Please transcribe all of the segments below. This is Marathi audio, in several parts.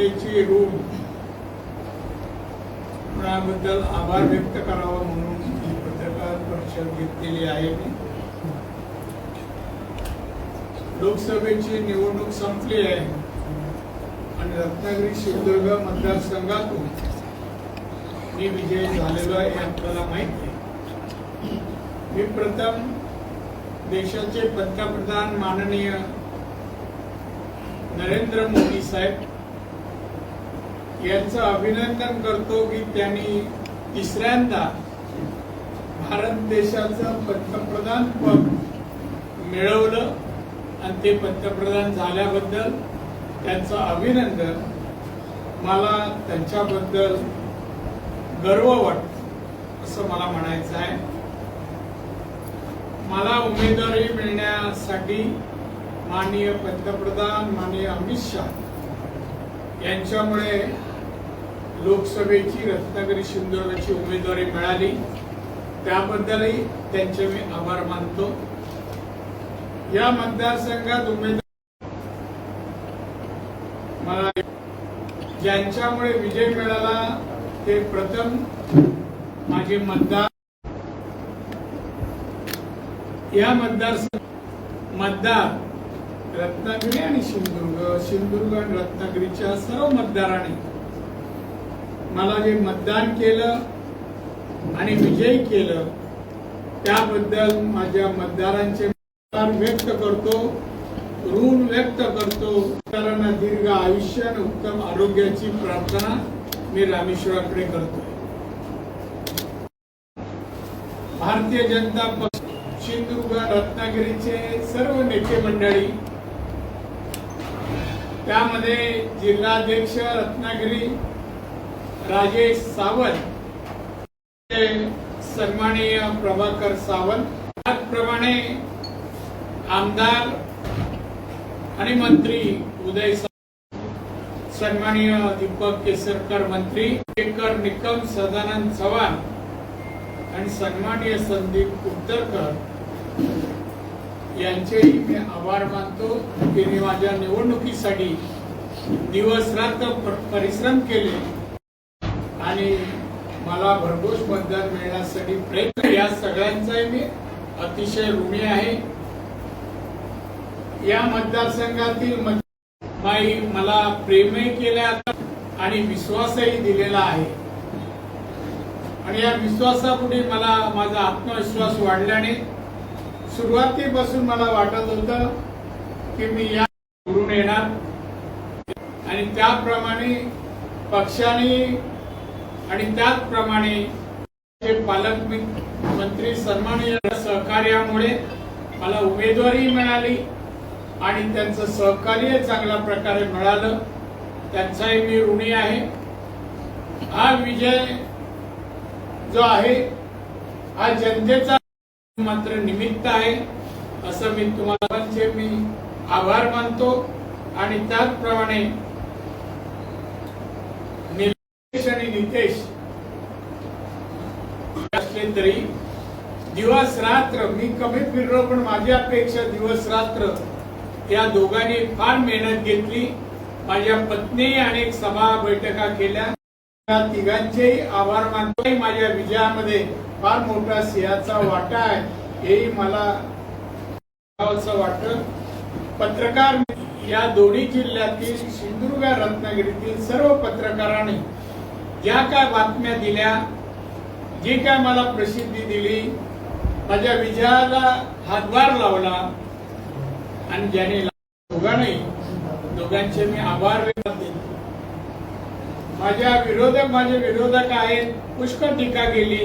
जनतेची रूम कुणाबद्दल आभार व्यक्त करावा म्हणून ही पत्रकार परिषद घेतलेली आहे. मी लोकसभेची निवडणूक संपली आहे. आणि रत्नागिरी सिंधुदुर्ग मतदारसंघातून मी विजय झालेलो आहे हे आपल्याला माहिती आहे. मी प्रथम देशाचे पंतप्रधान माननीय नरेंद्र मोदी साहेब यांचं अभिनंदन करतो की त्यांनी तिसऱ्यांदा भारत देशाचं पंतप्रधान पद मिळवलं आणि ते पंतप्रधान झाल्याबद्दल त्यांचं अभिनंदन. मला त्यांच्याबद्दल गर्व वाटत असं मला म्हणायचं आहे. मला उमेदवारी मिळण्यासाठी माननीय पंतप्रधान माननीय अमित शहा यांच्यामुळे लोकसभेची रत्नागिरी सिंधुदुर्गची उमेदवारी मिळाली. त्याबद्दलही त्यांचे मी आभार मानतो. या मतदारसंघात उमेदवार मला ज्यांच्यामुळे विजय मिळाला ते प्रथम माझे मतदार या मतदारसंघ मतदार रत्नागिरी आणि सिंधुदुर्ग सिंधुदुर्ग आणि रत्नागिरीच्या सर्व मतदारांनी मला जे मतदान केलं आणि विजयी केलं त्याबद्दल माझ्या मतदारांचे आभार व्यक्त करतो ऋण व्यक्त करतो. मतदारांना दीर्घ आयुष्य आणि उत्तम आरोग्याची प्रार्थना मी रामेश्वराकडे करतो भारतीय जनता पक्ष सिंधुदुर्ग रत्नागिरीचे सर्व नेते मंडळी त्यामध्ये जिल्हाध्यक्ष रत्नागिरी राजेश सावंत सन्माननीय प्रभाकर सावंत त्याचप्रमाणे आमदार आणि मंत्री उदय सन्माननीय दीपक केसरकर मंत्री केकर निकम सदानंद चव्हाण आणि सन्माननीय संदीप उत्तरकर यांचेही मी आभार मानतो मी माझ्या निवडणुकीसाठी दिवस रात्र परिश्रम केले. आणि मला भरघोस मतदान मिळण्यासाठी प्रयत्न या सगळ्यांचाही मी अतिशय ऋणी आहे. या मतदारसंघातील बाई मला प्रेमही केल्या आणि विश्वासही दिलेला आहे. आणि या विश्वासापुढे मला माझा आत्मविश्वास वाढल्याने सुरुवातीपासून मला वाटत होतं की मी या निवडून येणार. आणि त्याप्रमाणे पक्षाने आणि त्याचप्रमाणे पालकमंत्री पालक मंत्री सन्माननीय सहकार्यामुळे मला उमेदवारी मिळाली आणि त्यांचं सहकार्य चांगल्या प्रकारे मिळालं. त्यांचाही मी ऋणी आहे. हा विजय जो आहे हा जनतेचा मात्र निमित्त आहे असं मी तुम्हाला म्हणजे मी आभार मानतो. आणि त्याचप्रमाणे निलेश आणि नितेश असले तरी दिवस रात्र मी कमी फिरलो पण माझ्यापेक्षा दिवस रात्र. या दोघांनी फार मेहनत घेतली. माझ्या पत्नी अनेक सभा बैठका केल्या. त्या तिघांचेही आभार मानतो माझ्या विजयामध्ये फार मोठा सिंहाचा वाटा आहे. हेही मला वाटत. पत्रकार या दोन्ही जिल्ह्यातील सिंधुदुर्ग रत्नागिरीतील सर्व पत्रकारांनी ज्या काय बातम्या दिल्या जी काय मला प्रसिद्धी दिली माझ्या विजयाला हातभार लावला आणि ज्याने दोघांनी दोघांचे मी आभार माझ्या विरोधक माझे विरोधक आहेत पुष्कळ टीका केली.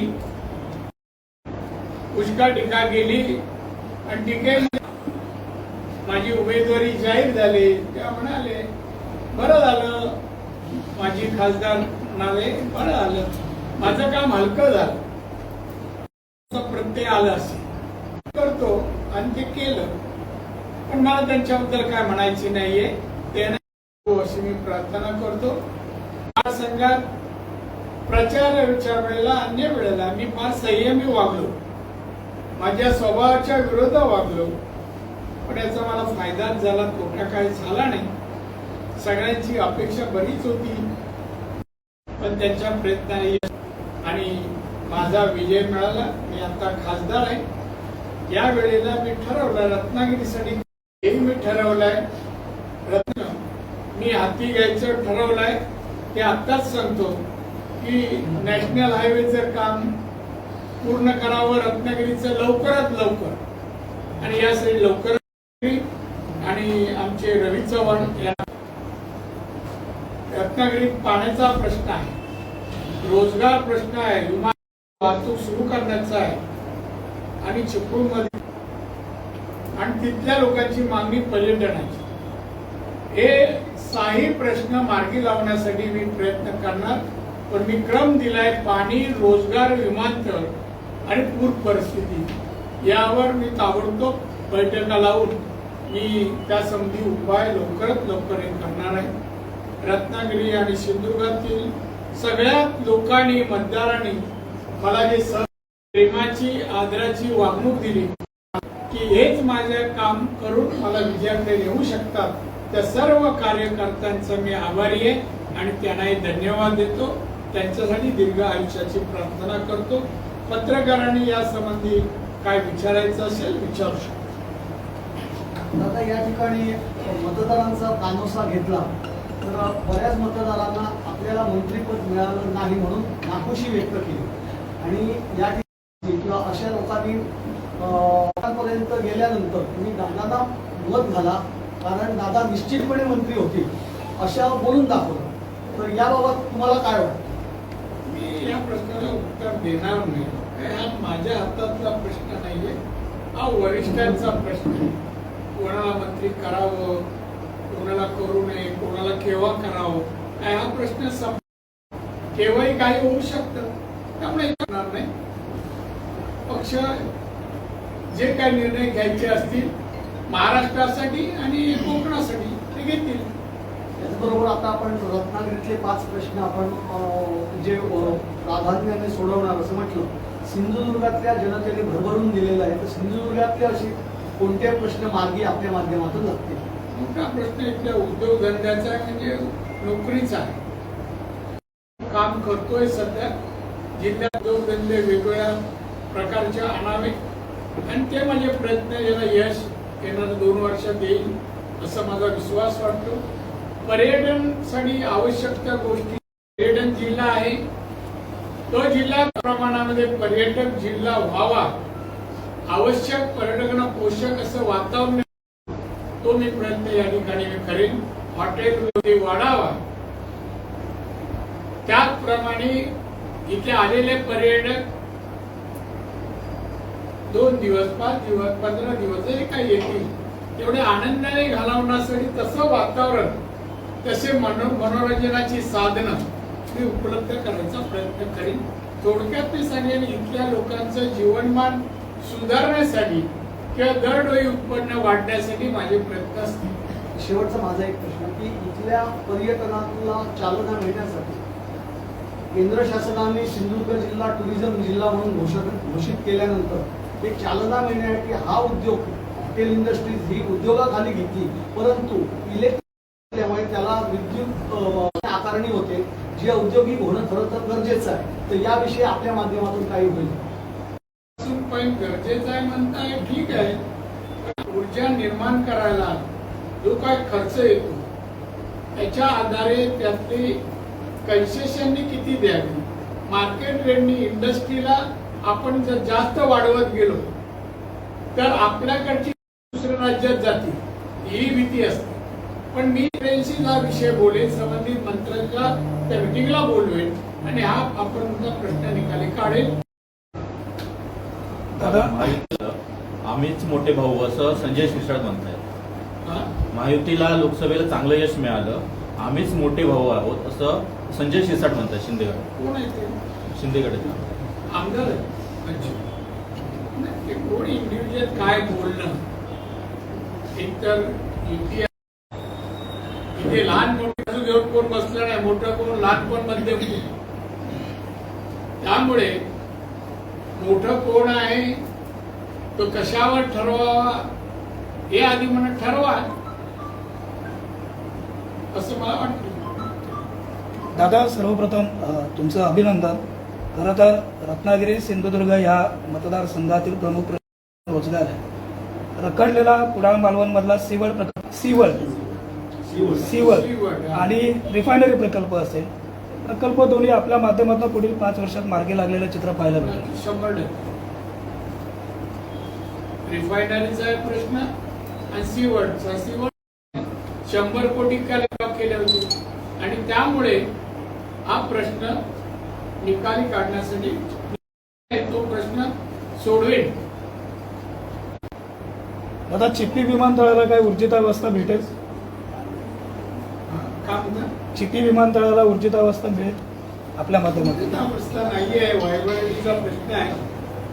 पुष्कळ टीका केली आणि टीके माझी उमेदवारी जाहीर झाली. त्या म्हणाले बरं झालं माझी खासदार नावे बरं आलं. माझं काम हलकं झालं. प्रत्यय आलं असेल. करतो आणि ते केलं. पण मला त्यांच्याबद्दल काय म्हणायची नाहीये ते नाही. हो, अशी मी प्रार्थना करतो. या संघात प्रचार विचार वेळेला अन्य वेळेला मी फार संयमी वागलो. माझ्या स्वभावाच्या विरोधात वागलो. पण याचा मला फायदाच झाला तोटा काय झाला नाही. सगळ्यांची अपेक्षा बरीच होती. पण त्यांच्या प्रयत्नाने यश आणि माझा विजय मिळाला. मी आता खासदार आहे. या वेळेला मी ठरवलं रत्नागिरीसाठी. हे मी ठरवलंय. रत्न मी हाती घ्यायचं ठरवलंय. ते आत्ताच सांगतो की नॅशनल हायवेचं काम पूर्ण करावं. रत्नागिरीचं लवकरात लवकर. आणि यासाठी लवकर आणि आमचे रवी चव्हाण या रत्नागिरीत पाण्याचा प्रश्न आहे. रोजगार प्रश्न आहे विमान वाहतूक सुरू करण्याचा आहे. आणि चिपळूणमध्ये आणि तिथल्या लोकांची मागणी पर्यटनाची. हे साही प्रश्न मार्गी लावण्यासाठी मी प्रयत्न करणार पण मी क्रम दिलाय पाणी रोजगार विमानतळ आणि पूर परिस्थिती. यावर मी ताबडतोब बैठका लावून मी त्या संधी उपाय लवकरात लवकर हे करणार आहे. रत्नागिरी आणि सिंधुदुर्गातील सगळ्या लोकांनी मतदारांनी मला जे प्रेमाची आदराची वागणूक दिली की हेच माझे काम करून मला विजयाकडे नेऊ शकतात त्या सर्व कार्यकर्त्यांचा मी आभारी आहे आणि त्यांनाही धन्यवाद देतो. त्यांच्यासाठी दीर्घ आयुष्याची प्रार्थना करतो. पत्रकारांनी या संबंधी काय विचारायचं असेल विचारू शकतो. आता या ठिकाणी मतदारांचा कानोसा घेतला. तर बऱ्याच मतदारांना आपल्याला मंत्रीपद मिळालं नाही म्हणून नाखुशी व्यक्त केली. आणि या ठिकाणी किंवा अशा लोकांनी पर्यंत गेल्यानंतर तुम्ही दादांना मत घाला कारण दादा निश्चितपणे मंत्री होतील अशा बोलून दाखवलं. तर याबाबत तुम्हाला काय वाटतं? मी या प्रश्नाला उत्तर देणार नाही. हा माझ्या हातातला प्रश्न नाहीये. हा वरिष्ठांचा प्रश्न आहे. कोणाला मंत्री करावं? कोणाला करू नये कोणाला केव्हा करावं? काय हा प्रश्न केव्हाही काही होऊ शकतं. त्यामुळे करणार नाही. पक्ष जे काही निर्णय घ्यायचे असतील महाराष्ट्रासाठी आणि कोकणासाठी ते घेतील. त्याचबरोबर आता आपण रत्नागिरीतले पाच प्रश्न आपण जे प्राधान्याने सोडवणार असं म्हटलं सिंधुदुर्गातल्या जनतेने भरभरून दिलेलं आहे. तर सिंधुदुर्गातले असे कोणते प्रश्न मार्गी आपल्या माध्यमातून लागतील? मोठा प्रश्न इथल्या उद्योगधंद्याचा म्हणजे नोकरीचा आहे. काम करतोय सध्या. जिल्ह्यात उद्योगधंदे वेगवेगळ्या प्रकारचे आणावे. आणि ते माझे प्रयत्न याला यश येणाऱ्या दोन वर्षात येईल असा माझा विश्वास वाटतो. पर्यटनसाठी आवश्यक त्या गोष्टी. पर्यटन जिल्हा आहे. तो जिल्हा प्रमाणामध्ये पर्यटक जिल्हा व्हावा. आवश्यक पर्यटकांना पोषक असं वातावरण तो मी प्रयत्न या ठिकाणी मी करेन. हॉटेल उद्योग वाढावा. त्याचप्रमाणे इथे आलेले पर्यटक दोन दिवस पाच दिवस पंधरा दिवस जे काही येतील तेवढे आनंदाने घालवण्यासाठी तसं वातावरण तसे मनो मनोरंजनाची साधनं मी उपलब्ध करण्याचा प्रयत्न करीन. थोडक्यात मी सांगेन इथल्या लोकांचं जीवनमान सुधारण्यासाठी किंवा दरडोई उत्पन्न वाढण्यासाठी माझे प्रयत्न असतील. शेवटचा माझा एक प्रश्न की इथल्या पर्यटनाला चालना मिळण्यासाठी केंद्र शासनाने सिंधुदुर्ग जिल्हा टुरिझम जिल्हा म्हणून घोषित घोषित केल्यानंतर एक चालना मिळण्यासाठी हा उद्योग हॉटेल इंडस्ट्रीज ही उद्योगाखाली घेतली. परंतु इलेक्ट्रिक त्याला विद्युत आकारणी होते. जे औद्योगिक होणं खरं तर गरजेचं आहे. तर याविषयी आपल्या माध्यमातून काही होईल. पण गरजेचं आहे म्हणताय ठीक आहे. ऊर्जा निर्माण करायला जो काय खर्च येतो त्याच्या आधारे त्यातली कन्सेशननी किती द्यावी? मार्केट रेटनी इंडस्ट्रीला आपण जर जास्त वाढवत गेलो तर आपल्याकडची दुसऱ्या राज्यात जातील ही भीती असते. पण मी ट्रेनशी हा विषय बोलेन संबंधित मंत्र्यांच्या त्या मिटिंगला बोलवेन आणि हा आपण प्रश्न निकाली काढेल आम्हीच मोठे भाऊ असं संजय शिरसाट म्हणतायत. हा? महायुतीला लोकसभेला चांगलं यश मिळालं. आम्हीच मोठे भाऊ आहोत असं संजय शिरसाट म्हणतात शिंदेगड. कोण आहे ते? शिंदेगड आमदार आहे. अच्छा. नाही, ते कोण इंडिव्हिज्युअल काय बोलणं एकतर इथे लहान मोठे बाजू घेऊन कोण बसलं नाही मोठं कोण लहान कोण मध्यम कोण? त्यामुळे मोठं कोण आहे तो कशावर ठरवावा हे आधी म्हणा ठरवा. असं मला वाटतं. दादा सर्वप्रथम तुमचं अभिनंदन. खरं तर रत्नागिरी सिंधुदुर्ग या मतदारसंघातील प्रमुख रोजगार आहे. रखडलेला कुडाळ मालवणमधला सिवळ प्रकल्प सिवळ. सिवळ. सिवळ. आणि रिफायनरी प्रकल्प असेल. प्रकल्प दोन्ही आपल्या माध्यमातून पुढील पाच वर्षात मार्गी लागलेलं चित्र पाहायला मिळेल. शंभर टक्के. रिफायनरीचा प्रश्न आणि शंभर कोटी का केले होते. आणि त्यामुळे हा प्रश्न निकाली काढण्यासाठी तो प्रश्न सोडवेल दादा चिपी विमानतळाला काय ऊर्जितावस्था भेटेल? का चिपी विमानतळाला ऊर्जितावस्था मिळेल आपल्या माध्यमातून. प्रश्न नाही आहे व्हायबिलिटीचा प्रश्न आहे.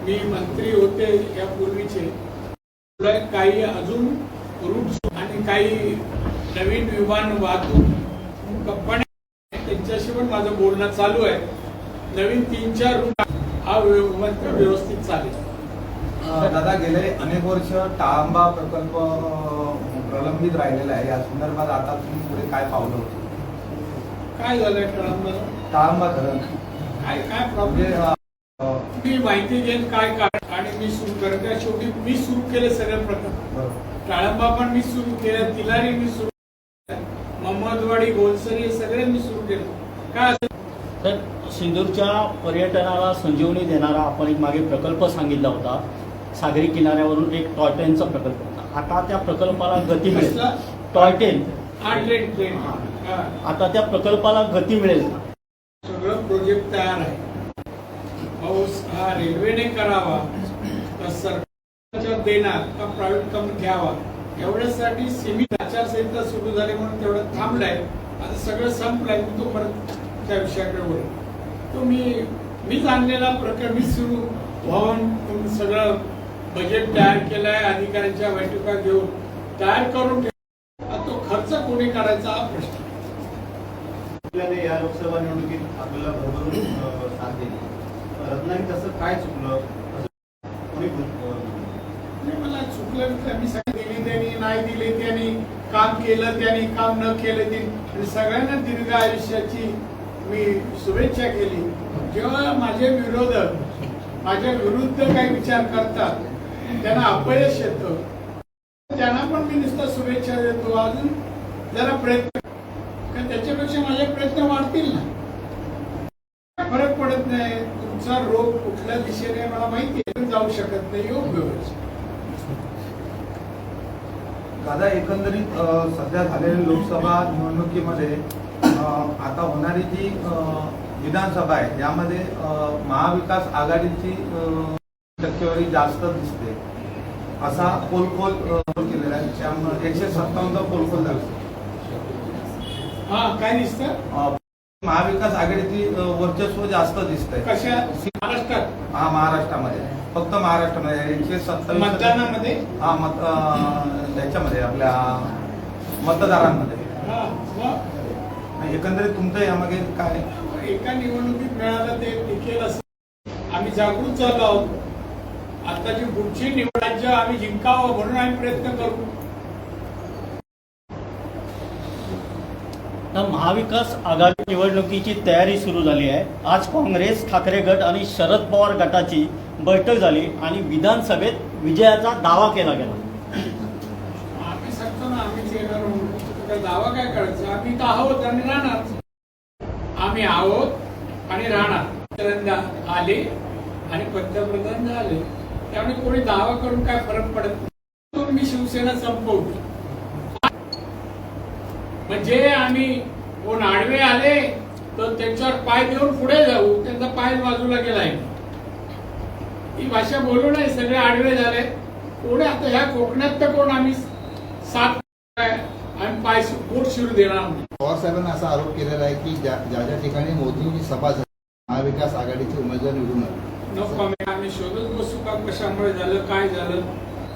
मी मंत्री होते यापूर्वीचे. तुला काही अजून रूट आणि काही नवीन विमान वाहतूक कंपन्या त्यांच्याशी पण माझं बोलणं चालू आहे. नवीन तीन चार रूट हा व्यव- व्यवस्थित चालेल. दादा गेले अनेक वर्ष टाळंबा प्रकल्प प्रलंबित राहिलेला आहे. या संदर्भात आता तुम्ही पुढे काय पावलं होतं काय झालंय कळंबर टाळंबा धरण काय काय प्रॉब्लेम मी माहिती घेईन काय काय आणि मी सुरू करत. शेवटी मी सुरू केले सगळे प्रकल्प बरोबर. टाळंबा पण मी सुरू केलं तिलारी मी सुरू केलं महम्मदवाडी गोलसरी हे सगळे मी सुरू केलं. काय असेल तर सिंदूरच्या पर्यटनाला संजीवनी देणारा आपण एक मागे प्रकल्प सांगितला होता. सागरी किनाऱ्यावरून एक टॉय ट्रेनचा प्रकल्प होता. आता त्या प्रकल्पाला गती मिळेल? Toy train. हा ट्रेन ट्रेन. आता त्या प्रकल्पाला गती मिळेल. सगळं प्रोजेक्ट तयार आहे. पाऊस हा रेल्वेने करावा का सरकारच्या देणार का प्रायव्हेट कंपनी घ्यावा? एवढ्यासाठी सीमित आचारसंहिता सुरू झाली म्हणून तेवढं थांबलाय. आता सगळं संपलंय मी तो परत त्या विषयाकडे बोल तो मी मीच आणलेला प्रकरण मी सुरू व्हावून सगळं बजेट तयार केलंय अधिकाऱ्यांच्या बैठका घेऊन. तयार करून खर्च कोणी करायचा हा प्रश्न. आपल्याला या लोकसभा निवडणुकीत आपल्याला भरभरून साथ दिली. रत्नागिरीत असं काय चुकलं? कोणी नाही मला चुकलं सांगितलं दिली त्यांनी नाही दिले त्यांनी काम केलं त्यांनी काम न केलं त्यांनी आणि सगळ्यांना दीर्घ आयुष्याची मी शुभेच्छा केली. जेव्हा माझे विरोधक माझ्या विरुद्ध काही विचार करतात त्यांना अपयश येतं. त्यांना पण मी नुसतं शुभेच्छा देतो. अजून जरा प्रयत्न कारण त्याच्यापेक्षा माझे प्रयत्न वाढतील ना. फरक पडत नाही. तुमचा रोग कुठल्या दिशेने मला माहिती आहे जाऊ शकत नाही योग्य वेळेस दादा एकंदरीत सध्या झालेल्या लोकसभा निवडणुकीमध्ये आता होणारी जी विधानसभा आहे यामध्ये महाविकास आघाडीची टक्केवारी जास्त दिसते. असा पोलखोल केलेला आहे. त्यामुळे एकशे सत्तावन्न पोलखोल झाला. काय दिसतं? महाविकास आघाडीची वर्चस्व जास्त दिसतंय. कशा? महाराष्ट्रात? हा महाराष्ट्रामध्ये. फक्त महाराष्ट्रामध्ये. एकशे सत्तावीस मतदानामध्ये? हा मत अं, याच्यामध्ये आपल्या मतदारांमध्ये. हा एकंदरीत तुमचं यामागे काय? एका निवडणुकीत मिळालं ते टिकेल असं. आम्ही जागृत झालो आहोत. आताची पुढची निवड राज्य आम्ही जिंकावं म्हणून आम्ही प्रयत्न करू. तर महाविकास आघाडी निवडणुकीची तयारी सुरू झाली आहे. आज काँग्रेस ठाकरे गट आणि शरद पवार गटाची बैठक झाली आणि विधानसभेत विजयाचा दावा केला गेला. आम्ही सांगतो ना दावा काय करायचा? आम्ही तर आहोत आणि राहणार. आम्ही आहोत आणि राहणार. आले आणि पंतप्रधान झाले. त्यामुळे कोणी दावा करून काय फरक पडत मी शिवसेना संपवली म्हणजे आम्ही कोण आडवे आले तर त्यांच्यावर पाय देऊन पुढे जाऊ. त्यांचा पाय बाजूला गेलाय. ही भाषा बोलू नाही सगळे आडवे झाले. कोणी आता ह्या कोकणात तर कोण आम्ही सात आम्ही पाय शिरू देणार नाही. पवार साहेबांनी असा आरोप केलेला आहे की ज्या ज्या ठिकाणी मोदींची सभा झाली महाविकास आघाडीचे उमेदवार निवडून आले. नको आम्ही शोधत बसू का कशामुळे झालं काय झालं.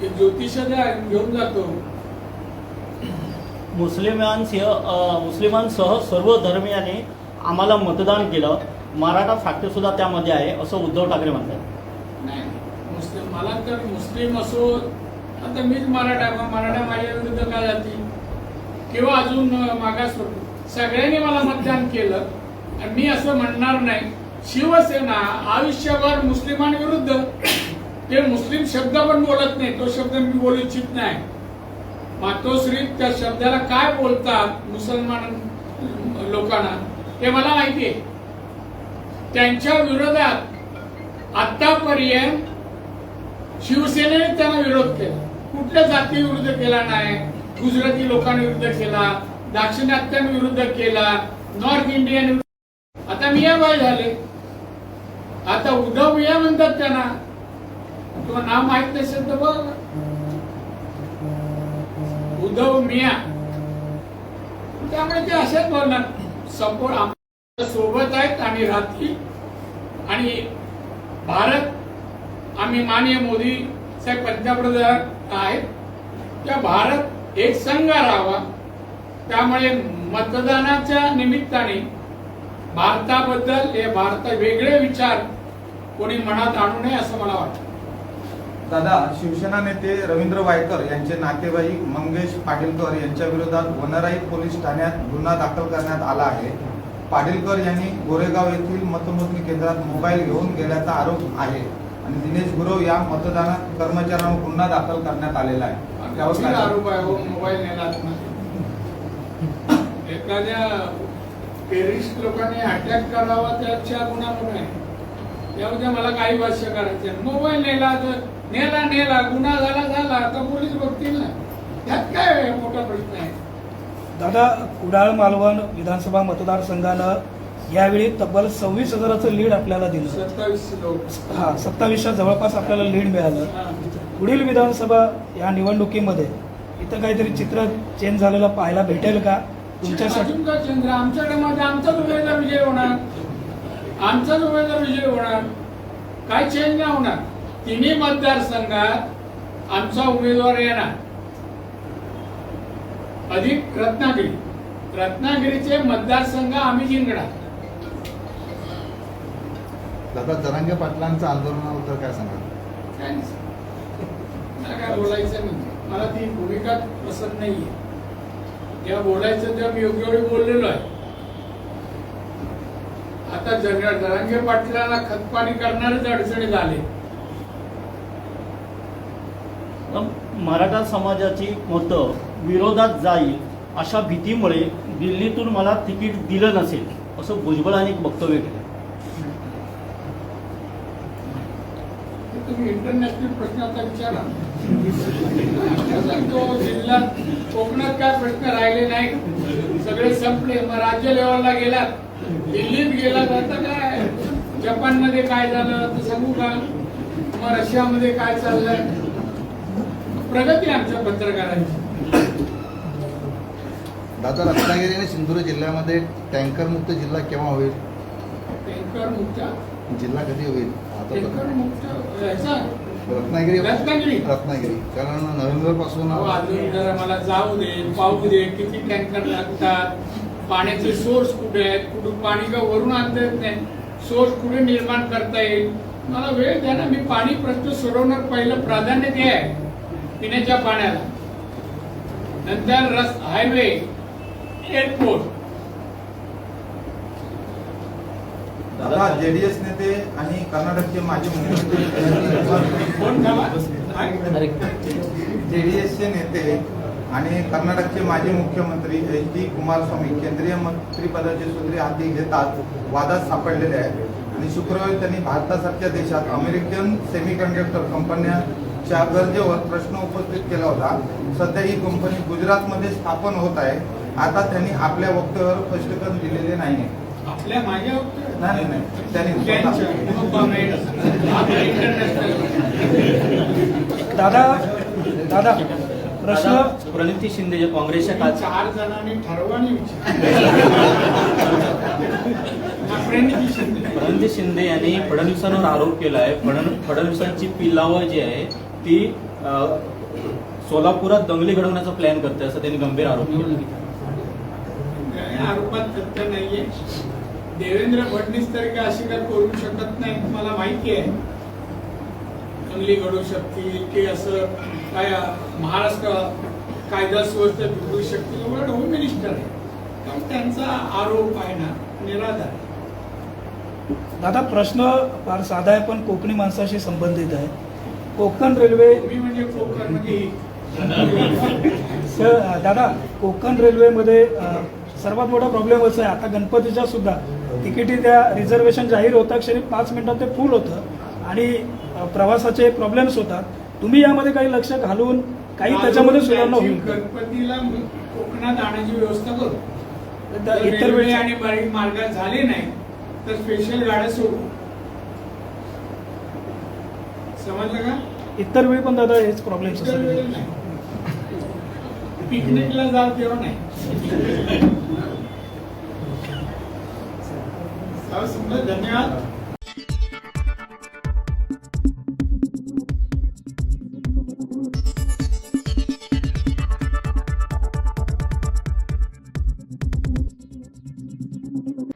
ते ज्योतिष घेऊन जातो. मुस्लिमांसह मुस्लिमांसह सर्व धर्मियांनी आम्हाला मतदान केलं. मराठा फॅक्टर सुद्धा त्यामध्ये आहे असं उद्धव ठाकरे म्हणतात. नाही मुस्लिम मला तर मुस्लिम असो आता मीच मराठा मराठा माझ्या विरुद्ध काय जातील किंवा अजून मागास सगळ्यांनी मला मतदान केलं आणि मी असं म्हणणार नाही. शिवसेना आयुष्यभर मुस्लिमांविरुद्ध. ते मुस्लिम शब्द पण बोलत नाही तो शब्द मी बोलू इच्छित नाही. मातोश्री त्या शब्दाला काय बोलतात मुसलमान लोकांना हे मला माहिती आहे त्यांच्या विरोधात आतापर्यंत शिवसेनेने त्यांना विरोध केला. कुठल्या जाती विरुद्ध केला नाही गुजराती लोकांविरुद्ध केला दाक्षिणात्यांविरुद्ध केला नॉर्थ इंडियन आता मियाबाई झाले आता उद्धव मिया म्हणतात त्यांना. तुला नाव माहीत नसेल तर बघ उद्धव मिया. त्यामुळे ते असेच बोलणार. संपूर्ण आमच्यासोबत आहेत आणि राहतील. आणि भारत आम्ही माननीय मोदी साहेब पंतप्रधान आहेत. त्या भारत एक संघ राहावा. त्यामुळे मतदानाच्या निमित्ताने भारताबद्दल हे भारत वेगळे विचार कोणी मनात आणू नये असं मला वाटतं. दादा शिवसेना नेते रवींद्र वायकर यांचे नातेवाईक मंगेश पाटीलकर यांच्या विरोधात वनराई पोलीस ठाण्यात गुन्हा दाखल करण्यात आला आहे. पाटीलकर यांनी गोरेगाव येथील मतमोजणी केंद्रात मोबाईल घेऊन गेल्याचा आरोप आहे आणि दिनेश गुरव या मतदान कर्मचाऱ्यांवर गुन्हा दाखल करण्यात आलेला आहे. त्यावर आरोप आहे हो? मोबाईल नेला एखाद्या टेरिस्ट लोकांनी अटॅक करावा त्याच्या गुन्हा आहे त्यामध्ये मला काही भाष्य करायचे. मोबाईल नेला तर नेला नेला गुन्हा झाला झाला तर पोलीस बघतील ना. त्यात काय मोठा प्रश्न आहे? दादा कुडाळ मालवण विधानसभा मतदारसंघानं यावेळी तब्बल सव्वीस हजाराचं लीड आपल्याला दिलं. सत्तावीस हा सत्तावीसच्या जवळपास आपल्याला लीड मिळालं. पुढील विधानसभा या निवडणुकीमध्ये इथं काहीतरी चित्र चेंज झालेलं पाहायला भेटेल का? तुमच्यासाठी आमच्याकडे मध्ये आमचाच विजय होणार. आमचाच उमेदवार विजय होणार? काय चेंज नाही होणार? तिन्ही मतदारसंघात आमचा उमेदवार येणार. अधिक रत्नागिरी. रत्नागिरीचे मतदारसंघ आम्ही जिंकणार. दादा जरांगे पाटलांचं आंदोलनाबद्दल काय नाही. मला काय बोलायचं नाही. मला ती भूमिका पसंत नाहीये. जेव्हा बोलायचं तेव्हा मी योग्य वेळी बोललेलो आहे. आता जरांगे पाटलाला खतपाणी करणारेच अडचणी झाले मराठा समाजाची मतं विरोधात जाईल अशा भीतीमुळे दिल्लीतून मला तिकीट दिलं नसेल असं भुजबळांनी एक वक्तव्य केलं. तुम्ही इंटरनॅशनल प्रश्न आता विचारा. तो जिल्ह्यात कोकणात काय प्रश्न राहिले नाही सगळे संपले. मग राज्य लेवलला गेलात. दिल्लीत गेलात आता काय? जपानमध्ये काय झालं तर सांगू का? मग रशियामध्ये काय चाललंय? प्रगती आमच्या पत्रकारांची. दादा रत्नागिरी आणि सिंधुदुर्ग जिल्ह्यामध्ये टँकर मुक्त जिल्हा केव्हा होईल? टँकर मुक्त? जिल्हा कधी होईल? आता टँकर तर- मुक्त ह्याचा रत्नागिरी रत्नागिरी. रत्नागिरी. कारण नोव्हेंबरपासून अहो, अजून जरा मला जाऊ दे पाहू दे किती टँकर लागतात. पाण्याचे सोर्स कुठे आहेत? कुठून पाणी का वरून आणता येत नाही? सोर्स कुठे निर्माण करता येईल? मला वेळ द्या ना. मी पाणी प्रश्न सोडवणार. पहिलं प्राधान्य ते आहे. पिण्याच्या पाण्याला. नंतर रस हायवे एअरपोर्ट दादा जेडीएस नेते आणि कर्नाटकचे माजी मुख्यमंत्री. जेडीएसचे नेते आणि कर्नाटकचे माजी मुख्यमंत्री एच डी कुमारस्वामी केंद्रीय मंत्रिपदाचे सूत्रे हाती घेतात वादात सापडलेले आहेत. आणि शुक्रवारी त्यांनी भारतासारख्या देशात अमेरिकन सेमीकंडक्टर कंपन्यांच्या गरजेवर प्रश्न उपस्थित केला होता. सध्या ही कंपनी गुजरातमध्ये स्थापन होत आहे. आता त्यांनी आपल्या वक्तव्यावर स्पष्टीकरण दिलेले नाही आपल्या माझ्या नाही नाही त्यांनी. दादा दादा. प्रश्न? प्रणिती शिंदे जे काँग्रेसच्या काल चार जणांनी ठरवानी विचार. प्रणिती शिंदे. यांनी फडणवीसांवर आरोप केला आहे फडण फडणवीसांची पिल्लावं जी आहे ती सोलापुरात दंगली घडवण्याचा प्लॅन करते असं त्यांनी गंभीर आरोप केला. या आरोपात तथ्य नाहीये. देवेंद्र फडणवीस तरी काय अशी काय करू शकत नाही मला माहिती आहे. चांगली घडू शकतील की असं काय महाराष्ट्र कायदा सुव्यवस्था बिघडू शकतील उलट होम मिनिस्टर आहे. त्यामुळे त्यांचा आरोप आहे ना निराधार. दादा प्रश्न फार साधा आहे पण कोकणी माणसाशी संबंधित आहे. कोकण रेल्वे मी म्हणजे कोकण म्हणजे दादा कोकण रेल्वेमध्ये सर्वात मोठा प्रॉब्लेम असा आहे आता गणपतीच्या सुद्धा तिकिटी त्या रिझर्वेशन जाहीर होता क्षणी पाच मिनिटात ते फुल होतं. आणि प्रवासाचे प्रॉब्लेम्स होतात. तुम्ही यामध्ये काही लक्ष घालून काही त्याच्यामध्ये सुधारणा होईल? गणपतीला कोकणात आणण्याची व्यवस्था करू. इतर वेळी आणि बारीक मार्गात झाले नाही तर स्पेशल गाड्या सोडू. समजलं का? इतर वेळी पण दादा हेच नाही. पिकनिकला जाल तेव्हा नाही. समजा धन्यवाद.